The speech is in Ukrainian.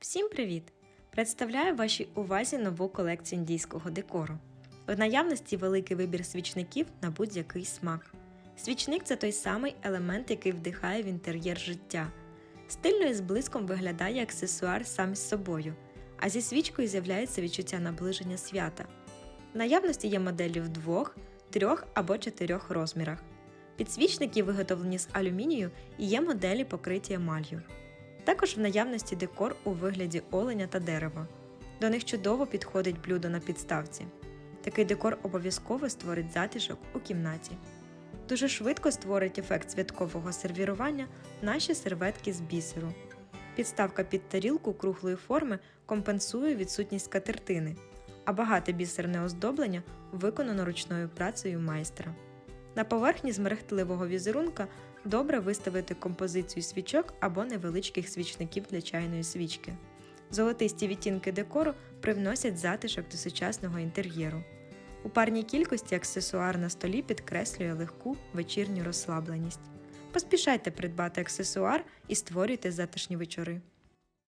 Всім привіт! Представляю вашій увазі нову колекцію індійського декору. В наявності великий вибір свічників на будь-який смак. Свічник це той самий елемент, який вдихає в інтер'єр життя. Стильно і з блиском виглядає аксесуар сам з собою, а зі свічкою з'являється відчуття наближення свята. В наявності є моделі в двох, трьох або чотирьох розмірах. Підсвічники виготовлені з алюмінію і є моделі покриті емалью. Також в наявності декор у вигляді оленя та дерева. До них чудово підходить блюдо на підставці. Такий декор обов'язково створить затишок у кімнаті. Дуже швидко створить ефект святкового сервірування наші серветки з бісеру. Підставка під тарілку круглої форми компенсує відсутність скатертини, а багате бісерне оздоблення виконано ручною працею майстра. На поверхні з мерехтливого візерунка добре виставити композицію свічок або невеличких свічників для чайної свічки. Золотисті відтінки декору привносять затишок до сучасного інтер'єру. У парній кількості аксесуар на столі підкреслює легку вечірню розслабленість. Поспішайте придбати аксесуар і створюйте затишні вечори.